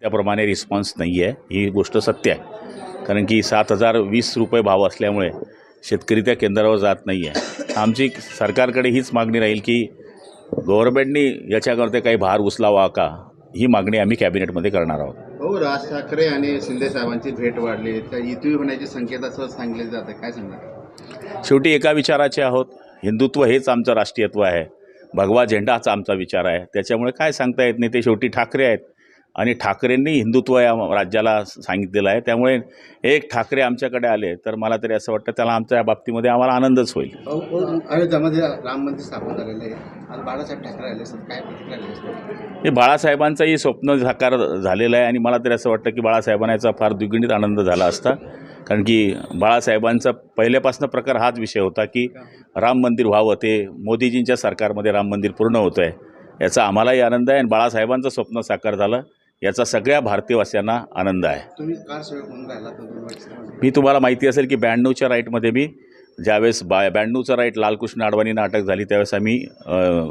त्याप्रमाणे रिस्पॉन्स नाही आहे. ही गोष्ट सत्य आहे. कारण की सात हजार वीस रुपये भाव असल्यामुळे शेतकरी त्या केंद्रावर जात नाही आहे. आमची सरकारकडे हीच मागणी राहील की गव्हर्नमेंटनी याच्याकरता काही भार उचलावा का? ही मागणी आम्ही कॅबिनेटमध्ये करणार आहोत. हो राज ठाकरे आणि शिंदे साहेबांची भेट वाढली. त्या युती होण्याची संकेत असं सांगितले जाते. काय सांगणार? शेवटी एका विचाराचे आहोत. हिंदुत्व हेच आमचं राष्ट्रीयत्व आहे. भगवा झेंडाच आमचा विचार आहे. त्याच्यामुळे काय सांगता येत नाही ते शेवटी ठाकरे आहेत. आणि ठाकरेंनी हिंदुत्व या राज्याला सांगितलेलं आहे. त्यामुळे एक ठाकरे आमच्याकडे आले तर मला तरी असं वाटतं त्याला आमच्या या बाबतीमध्ये आम्हाला आनंदच होईल. अयोध्यामध्ये राम मंदिर स्थापन झालेलं आहे. आणि बाळासाहेब ठाकरे आले असतात. काय प्रतिक्रिया हे बाळासाहेबांचंही स्वप्न साकार झालेलं आहे आणि मला तरी असं वाटतं की बाळासाहेबांना याचा फार द्विगुणित आनंद झाला असता. कारण की बाळासाहेबांचा पहिल्यापासून प्रकार हाच विषय होता की राम मंदिर व्हावं ते मोदीजींच्या सरकारमध्ये राम मंदिर पूर्ण होतं आहे याचा आम्हालाही आनंद आहे आणि बाळासाहेबांचं स्वप्न साकार झालं. याचा सगळ्या भारतीयवासियांना आनंद आहे. मी तुम्हाला माहिती असेल की ब्याण्णवच्या राईटमध्ये मी ज्यावेळेस बा ब्याण्णवचा राईट लालकृष्ण अडवाणींना अटक झाली त्यावेळेस आम्ही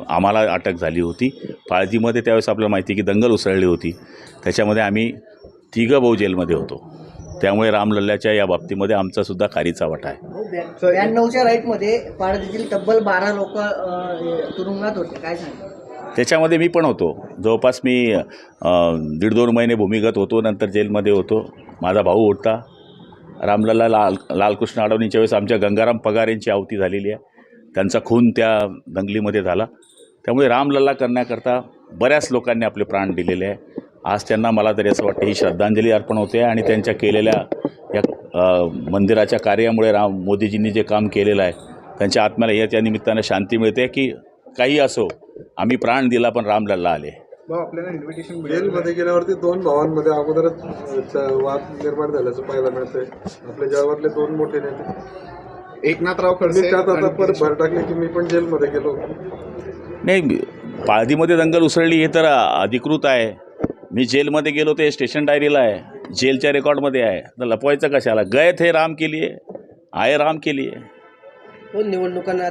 आम्हाला अटक झाली होती. पाळजीमध्ये त्यावेळेस आपल्याला माहिती आहे की दंगल उसळली होती. त्याच्यामध्ये आम्ही तिघं भाऊ जेलमध्ये होतो. त्यामुळे रामलल्ल्याच्या या बाबतीमध्ये आमचासुद्धा खारीचा वाटा आहे. ब्याण्णवच्या राईटमध्ये पाडतीतील तब्बल बारा लोक तुरुंगात होते. काय सांगा त्याच्यामध्ये मी पण होतो. जवळपास मी दीड दोन महिने भूमिगत होतो नंतर जेलमध्ये होतो. माझा भाऊ होता. रामलला लाल लालकृष्ण अडवणीच्या वेळेस आमच्या गंगाराम पगार यांची आवती झालेली आहे. त्यांचा खून त्या दंगलीमध्ये झाला. त्यामुळे रामलल्ला करण्याकरता बऱ्याच लोकांनी आपले प्राण दिलेले आहे. आज त्यांना मला तरी असं वाटतं ही श्रद्धांजली अर्पण होते आणि त्यांच्या केलेल्या या मंदिराच्या कार्यामुळे राम मोदीजींनी जे काम केलेलं आहे त्यांच्या आत्म्याला याच्या निमित्तानं शांती मिळते की काही असो आम्ही प्राण दिला पण रामलल्ला आले. आपल्याला इन्व्हिटेशन जेलमध्ये गेल्यावरती दोन भावांमध्ये? अगोदरच च- वाद निर्माण झाल्याचं पाहायला मिळतंय. आपल्या जळगावातले दोन मोठे नेते. एकनाथराव मी खडसे त्यात आता आणि परत भर टाकली की मी पण जेलमध्ये गेलो. नाही पाळदीमध्ये दंगल उसळली हे तर अधिकृत आहे. मी जेलमध्ये गेलो ते स्टेशन डायरीला आहे. जेलच्या रेकॉर्डमध्ये आहे. तर लपवायचं कशाला? गए थे राम के लिए आए राम के लिए निवडणुकांना?